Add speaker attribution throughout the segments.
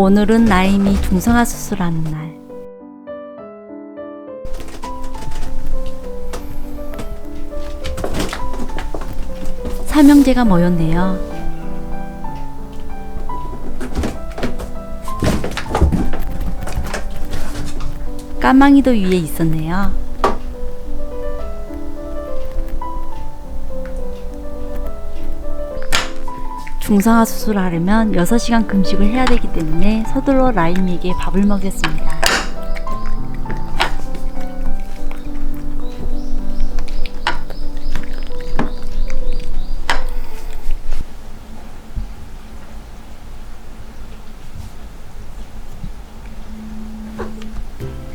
Speaker 1: 오늘은 라임이 중성화 수술하는 날. 삼형제가 모였네요. 까망이도 위에 있었네요. 중성화 수술하려면 6시간 금식을 해야 되기 때문에 서둘러 라임에게 밥을 먹였습니다.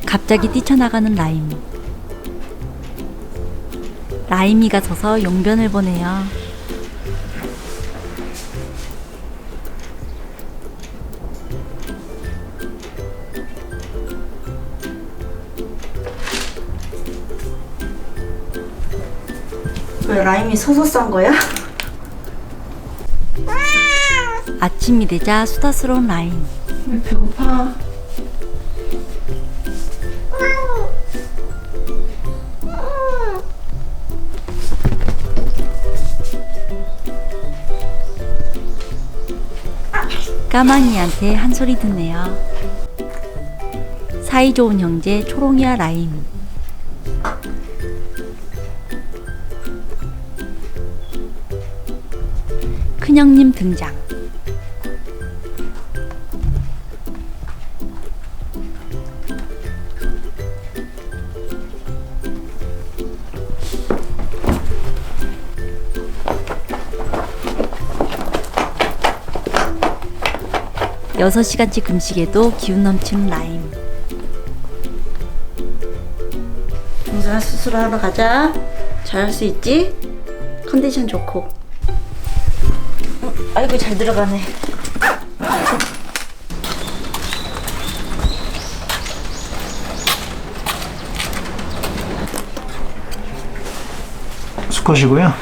Speaker 1: 갑자기 뛰쳐나가는 라임이. 라임이가 져서 용변을 보내요.
Speaker 2: 왜 라임이 서서 싼 거야?
Speaker 1: 아침이 되자 수다스러운 라임.
Speaker 2: 왜 배고파?
Speaker 1: 까망이한테 한 소리 듣네요. 사이좋은 형제 초롱이와 라임. 큰형님 등장. 여섯 시간치 금식에도 기운 넘치는 라임.
Speaker 2: 중성화 수술하러 가자. 잘할 수 있지? 컨디션 좋고. 응, 아이고 잘 들어가네.
Speaker 3: 수컷이고요.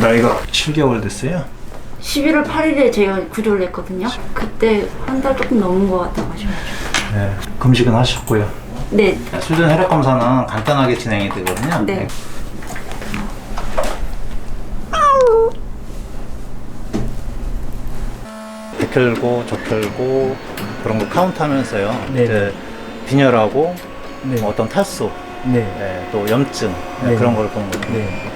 Speaker 3: 나이가 7개월 됐어요.
Speaker 2: 11월 8일에 제가 구조를 했거든요. 그때 한 달 조금 넘은 것 같아가지고.
Speaker 3: 네, 금식은 하셨고요.
Speaker 2: 네,
Speaker 3: 수전 혈액 검사는 간단하게 진행이 되거든요.
Speaker 2: 네.
Speaker 3: 백혈고, 적혈고 그런 거 카운트하면서요.
Speaker 4: 네.
Speaker 3: 이제 빈혈하고
Speaker 4: 네.
Speaker 3: 뭐 어떤 탈수,
Speaker 4: 네.
Speaker 3: 네, 또 염증 네,
Speaker 4: 네.
Speaker 3: 그런 걸 보는 거죠.
Speaker 4: 네.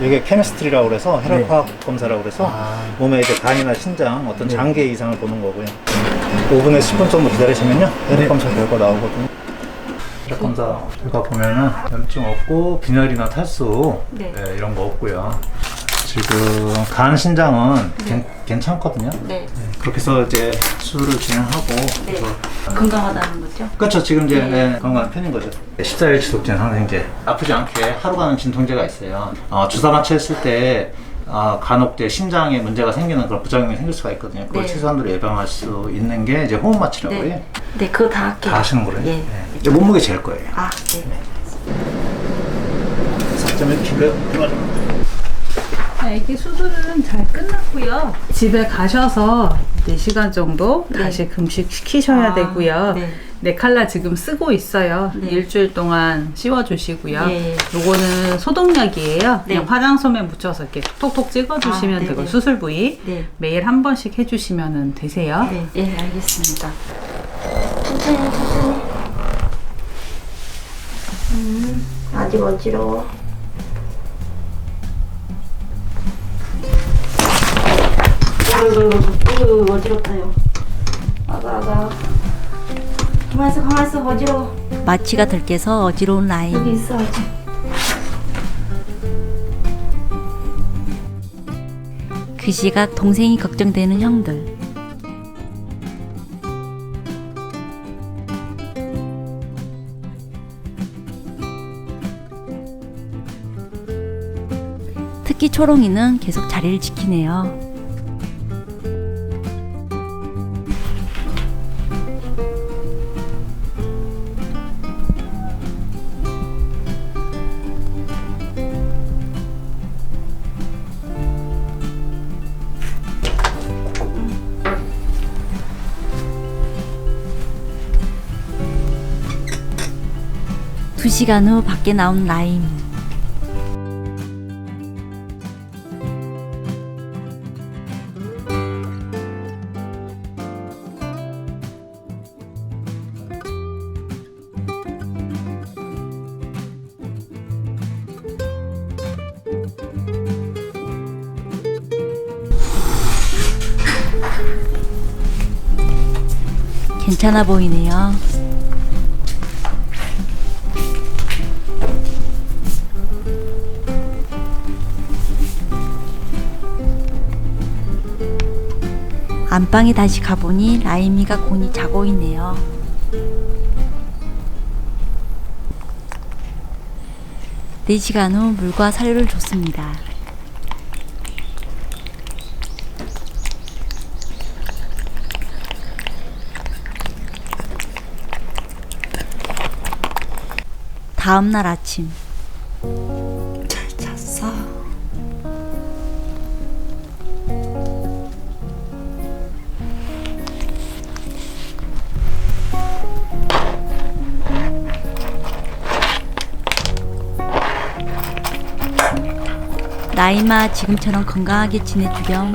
Speaker 3: 이게 케미스트리라고 그래서 혈액화학
Speaker 4: 네.
Speaker 3: 검사라고 그래서
Speaker 4: 아.
Speaker 3: 몸에 이제 간이나 신장 어떤
Speaker 4: 네.
Speaker 3: 장기 이상을 보는 거고요. 5분에서 10분 정도 기다리시면요. 혈액
Speaker 4: 네.
Speaker 3: 검사 결과 나오거든요. 혈액 검사 결과 보면은 염증 없고 빈혈이나 탈수
Speaker 2: 네.
Speaker 3: 네, 이런 거 없고요. 지금 간 신장은 괜, 괜찮거든요.
Speaker 2: 네.
Speaker 3: 그렇게 해서 이제 수술을 진행하고
Speaker 2: 네.
Speaker 3: 그래서
Speaker 2: 건강하다는 거죠?
Speaker 3: 그렇죠. 지금 이제
Speaker 2: 네.
Speaker 3: 네, 건강한 편인 거죠. 14일 지속된 항생제. 아프지 않게 하루 가는 진통제가 있어요. 어, 주사 마취했을 때 어, 간혹 이제 심장에 문제가 생기는 그런 부작용이 생길 수가 있거든요. 그걸
Speaker 2: 네.
Speaker 3: 최소한으로 예방할 수 있는 게 이제 호흡 마취라고 해요.
Speaker 2: 네. 네, 그거 다 할게요.
Speaker 3: 다 하시는 거예요.
Speaker 2: 예.
Speaker 3: 네. 이제 몸무게 잴 거예요.
Speaker 2: 아, 네.
Speaker 3: 4.1kg 들어가죠.
Speaker 5: 애기 수술은 잘 끝났고요. 집에 가셔서 4시간 정도
Speaker 2: 네.
Speaker 5: 다시 금식 시키셔야
Speaker 2: 아,
Speaker 5: 되고요.
Speaker 2: 네.
Speaker 5: 네. 칼라 지금 쓰고 있어요.
Speaker 2: 네.
Speaker 5: 일주일 동안 씌워주시고요.
Speaker 2: 예.
Speaker 5: 요거는 소독약이에요.
Speaker 2: 네.
Speaker 5: 그냥 화장솜에 묻혀서 이렇게 톡톡 찍어주시면
Speaker 2: 아, 네네.
Speaker 5: 되고 수술 부위
Speaker 2: 네.
Speaker 5: 매일 한 번씩 해주시면 되세요.
Speaker 2: 네, 예, 알겠습니다. 천천히, 천천히. 음, 아직 어지러워. 어지럽다요. 아가, 아가. 가만 있어, 가만 있어, 어지러워.
Speaker 1: 마취가 덜 깨서 어지러운 라임.
Speaker 2: 여기 있어, 아직.
Speaker 1: 그 시각 동생이 걱정되는 형들. 특히 초롱이는 계속 자리를 지키네요. 두 시간 후 밖에 나온 라임. 괜찮아 보이네요. 안방에 다시 가보니 라임이가 곤히 자고 있네요. 네 시간 후 물과 사료를 줬습니다. 다음 날 아침 나이마 지금처럼 건강하게 지내주렴